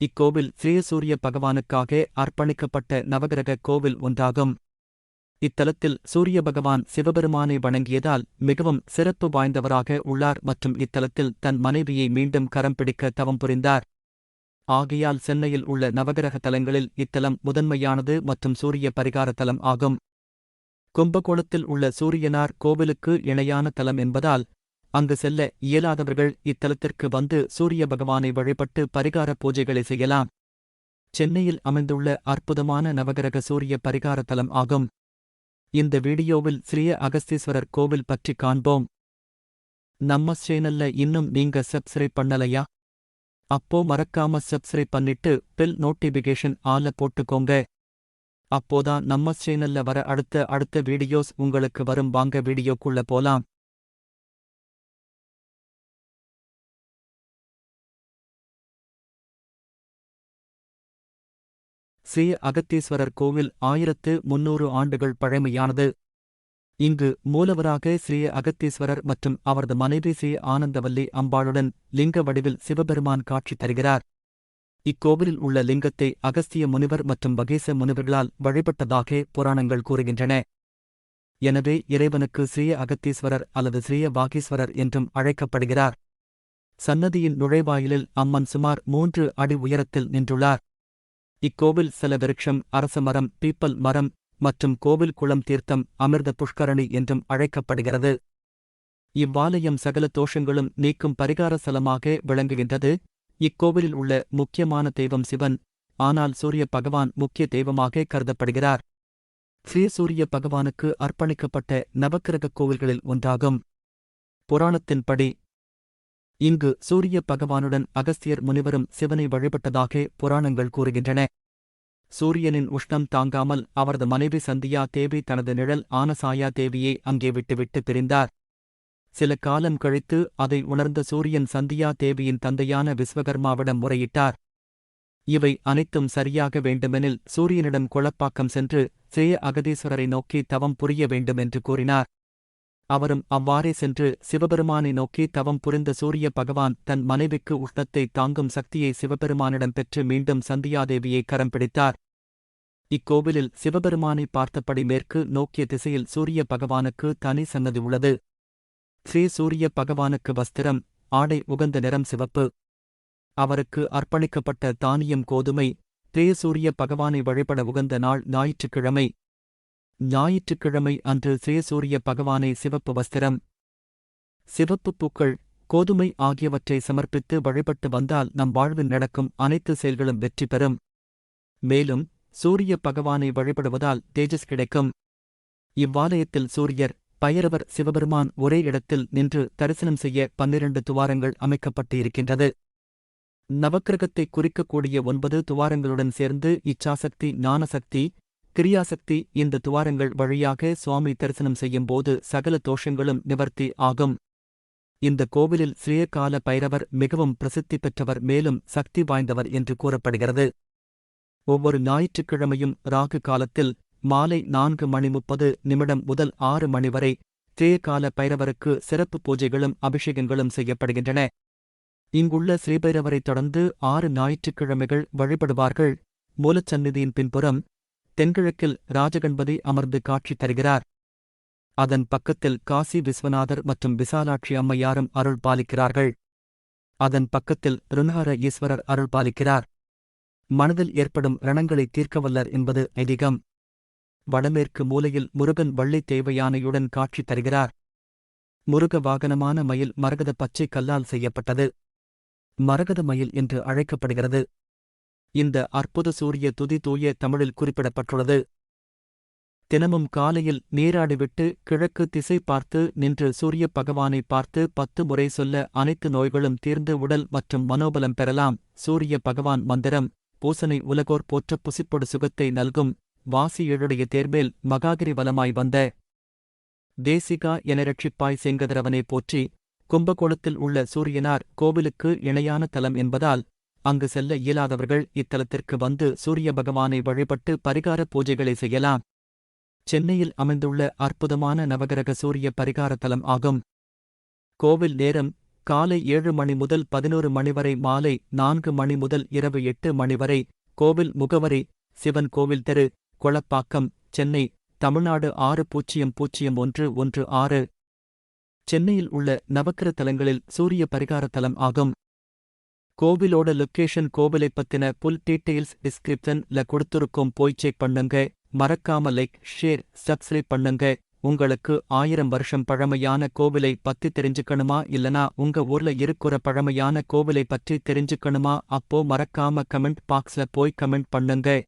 இக்கோவில் ஸ்ரீசூரிய பகவானுக்காக அர்ப்பணிக்கப்பட்ட நவகிரக கோவில் ஒன்றாகும். இத்தலத்தில் சூரிய பகவான் சிவபெருமானை வணங்கியதால் மிகவும் சிறப்பு வாய்ந்தவராக உள்ளார் மற்றும் இத்தலத்தில் தன் மனைவியை மீண்டும் கரம் பிடிக்க தவம் புரிந்தார். ஆகையால் சென்னையில் உள்ள நவகிரக தலங்களில் இத்தலம் முதன்மையானது மற்றும் சூரிய பரிகார தலம் ஆகும். கும்பகோணத்தில் உள்ள சூரியனார் கோவிலுக்கு இணையான தலம் என்பதால் அங்கு செல்ல இயலாதவர்கள் இத்தலத்திற்கு வந்து சூரிய பகவானை வழிபட்டு பரிகார பூஜைகளை செய்யலாம். சென்னையில் அமைந்துள்ள அற்புதமான நவகிரக சூரிய பரிகார தலம் ஆகும். இந்த வீடியோவில் ஸ்ரீய அகஸ்தீஸ்வரர் கோவில் பற்றி காண்போம். நம்ம சேனல்ல இன்னும் நீங்க சப்ஸ்கிரைப் பண்ணலையா? அப்போ மறக்காம சப்ஸ்கிரைப் பண்ணிட்டு பில் நோட்டிபிகேஷன் ஆல போட்டுக்கோங்க. அப்போதான் நம்ம சேனல்ல வர அடுத்த அடுத்த வீடியோஸ் உங்களுக்கு வரும். வாங்க வீடியோக்குள்ள போலாம். ஸ்ரீ அகத்தீஸ்வரர் கோவில் ஆயிரத்து முன்னூறு ஆண்டுகள் பழமையானது. இங்கு மூலவராக ஸ்ரீ அகத்தீஸ்வரர் மற்றும் அவரது மனைவி ஸ்ரீ ஆனந்தவல்லி அம்பாளுடன் லிங்க வடிவில் சிவபெருமான் காட்சி தருகிறார். இக்கோவிலில் உள்ள லிங்கத்தை அகஸ்திய முனிவர் மற்றும் வகேச முனிவர்களால் வழிபட்டதாக புராணங்கள் கூறுகின்றன. எனவே இறைவனுக்கு ஸ்ரீய அகத்தீஸ்வரர் அல்லது ஸ்ரீய வாகீஸ்வரர் என்றும் அழைக்கப்படுகிறார். சன்னதியின் நுழைவாயிலில் அம்மன் சுமார் மூன்று அடி உயரத்தில் நின்றுள்ளார். இக்கோவில் சில விருட்சம் அரசமரம் பீப்பல் மரம் மற்றும் கோவில் குளம் தீர்த்தம் அமிர்த புஷ்கரணி என்றும் அழைக்கப்படுகிறது. இவ்வாலயம் சகல தோஷங்களும் நீக்கும் பரிகார சலமாக விளங்குகின்றது. இக்கோவிலில் உள்ள முக்கியமான தெய்வம் சிவன் ஆனால் சூரிய பகவான் முக்கிய தெய்வமாக கருதப்படுகிறார். ஸ்ரீ சூரிய பகவானுக்கு அர்ப்பணிக்கப்பட்ட நவக்கிரக கோவில்களில் ஒன்றாகும். புராணத்தின்படி இங்கு சூரிய பகவானுடன் அகஸ்தியர் முனிவரும் சிவனை வழிபட்டதாக புராணங்கள் கூறுகின்றன. சூரியனின் உஷ்ணம் தாங்காமல் அவரது மனைவி சந்தியா தேவி தனது நிழல் ஆனசாயா தேவியை அங்கே விட்டுவிட்டு பிரிந்தார். சில காலம் கழித்து அதை உணர்ந்த சூரியன் சந்தியா தேவியின் தந்தையான விஸ்வகர்மாவிடம் முறையிட்டார். இவை அனைத்தும் சரியாக வேண்டுமெனில் சூரியனிடம் குழப்பாக்கம் சென்று சேய அகதீஸ்வரரை நோக்கி தவம் புரிய வேண்டுமென்று கூறினார். அவரும் அவ்வாறே சென்று சிவபெருமானை நோக்கி தவம் புரிந்த சூரிய பகவான் தன் மனைவிக்கு உஷ்ணத்தை தாங்கும் சக்தியை சிவபெருமானிடம் பெற்று மீண்டும் சந்தியாதேவியை கரம் பிடித்தார். இக்கோவிலில் சிவபெருமானை பார்த்தபடி மேற்கு நோக்கிய திசையில் சூரிய பகவானுக்கு தனி சன்னதி உள்ளது. ஸ்ரீ சூரிய பகவானுக்கு வஸ்திரம் ஆடை உகந்த நிறம் சிவப்பு. அவருக்கு அர்ப்பணிக்கப்பட்ட தானியம் கோதுமை. சூரிய பகவானை வழிபட உகந்த நாள் ஞாயிற்றுக்கிழமை. ஞாயிற்றுக்கிழமை அன்று சுயசூரிய பகவானை சிவப்பு வஸ்திரம் சிவப்பு பூக்கள் கோதுமை ஆகியவற்றை சமர்ப்பித்து வழிபட்டு வந்தால் நம் வாழ்வில் நடக்கும் அனைத்து செயல்களும் வெற்றி பெறும். மேலும் சூரிய பகவானை வழிபடுவதால் தேஜஸ் கிடைக்கும். இவ்வாலயத்தில் சூரியர் பயரவர் சிவபெருமான் ஒரே இடத்தில் நின்று தரிசனம் செய்ய பன்னிரண்டு துவாரங்கள் அமைக்கப்பட்டு இருக்கின்றது நவக்கிரகத்தை குறிக்கக்கூடிய ஒன்பது துவாரங்களுடன் சேர்ந்து இச்சாசக்தி ஞானசக்தி கிரியாசக்தி இந்த துவாரங்கள் வழியாக சுவாமி தரிசனம் செய்யும்போது சகல தோஷங்களும் நிவர்த்தி ஆகும். இந்த கோவிலில் ஸ்ரீயகால பைரவர் மிகவும் பிரசித்தி பெற்றவர் மேலும் சக்தி வாய்ந்தவர் என்று கூறப்படுகிறது. ஒவ்வொரு ஞாயிற்றுக்கிழமையும் ராகு காலத்தில் மாலை நான்கு மணி முப்பது நிமிடம் முதல் ஆறு மணி வரை ஸ்ரீயகால பைரவருக்கு சிறப்பு பூஜைகளும் அபிஷேகங்களும் செய்யப்படுகின்றன. இங்குள்ள ஸ்ரீபைரவரைத் தொடர்ந்து ஆறு ஞாயிற்றுக்கிழமைகள் வழிபடுவார்கள். மூலச்சந்நிதியின் பின்புறம் தென்கிழக்கில் ராஜகண்பதி அமர்ந்து காட்சி தருகிறார். அதன் பக்கத்தில் காசி விஸ்வநாதர் மற்றும் விசாலாட்சி அம்மையாரும் அருள் பாலிக்கிறார்கள். அதன் பக்கத்தில் ருணஹர ஈஸ்வரர் அருள் பாலிக்கிறார். மனதில் ஏற்படும் ரணங்களை தீர்க்கவல்லர் என்பது ஐதீகம். வடமேற்கு மூலையில் முருகன் வள்ளி தேவையானையுடன் காட்சி தருகிறார். முருக வாகனமான மயில் மரகத பச்சை கல்லால் செய்யப்பட்டது. மரகத மயில் என்று அழைக்கப்படுகிறது. இந்த அற்புத சூரிய துதி தூய தமிழில் குறிப்பிடப்பட்டுள்ளது. தினமும் காலையில் நீராடிவிட்டு கிழக்கு திசை பார்த்து நின்று சூரிய பகவானை பார்த்து பத்து முறை சொல்ல அனைத்து நோய்களும் தீர்ந்து உடல் மற்றும் மனோபலம் பெறலாம். சூரிய பகவான் மந்திரம் பூசனை உலகோர் போற்ற புசிப்பொடு சுகத்தை நல்கும் வாசி எழுடைய தேர்மேல் மகாகிரி வலமாய் வந்த தேசிகா என ரட்சிப்பாய் செங்கதிரவனை போற்றி கும்பகோணத்தில் உள்ள சூரியனார் கோவிலுக்கு இணையான தலம் என்பதால் அங்கு செல்ல இயலாதவர்கள் இத்தலத்திற்கு வந்து சூரிய பகவானை வழிபட்டு பரிகார பூஜைகளை செய்யலாம். சென்னையில் அமைந்துள்ள அற்புதமான நவகிரக சூரிய பரிகார தலம் ஆகும். கோவில் நேரம் காலை ஏழு மணி முதல் பதினோரு மணி வரை மாலை நான்கு மணி முதல் இரவு எட்டு மணி வரை. கோவில் முகவரி சிவன் கோவில் தெரு கொளப்பாக்கம் சென்னை தமிழ்நாடு ஆறு பூஜ்ஜியம் பூஜ்ஜியம் ஒன்று ஒன்று ஆறு. சென்னையில் உள்ள நவக்கிர தலங்களில் சூரிய பரிகார தலம் ஆகும். கோவிலோட லொக்கேஷன் கோவிலை பத்தின புல் டீட்டெயில்ஸ் டிஸ்கிரிப்ஷன்ல கொடுத்துருக்கோம் போய் செக் பண்ணுங்க. மறக்காம லைக் ஷேர் சப்ஸ்கிரைப் பண்ணுங்க. உங்களுக்கு ஆயிரம் வருஷம் பழமையான கோவிலை பத்தி தெரிஞ்சுக்கணுமா? இல்லனா உங்க ஊர்ல இருக்கிற பழமையான கோவிலை பற்றி தெரிஞ்சுக்கணுமா? அப்போ மறக்காம கமெண்ட் பாக்ஸ்ல போய் கமெண்ட் பண்ணுங்க.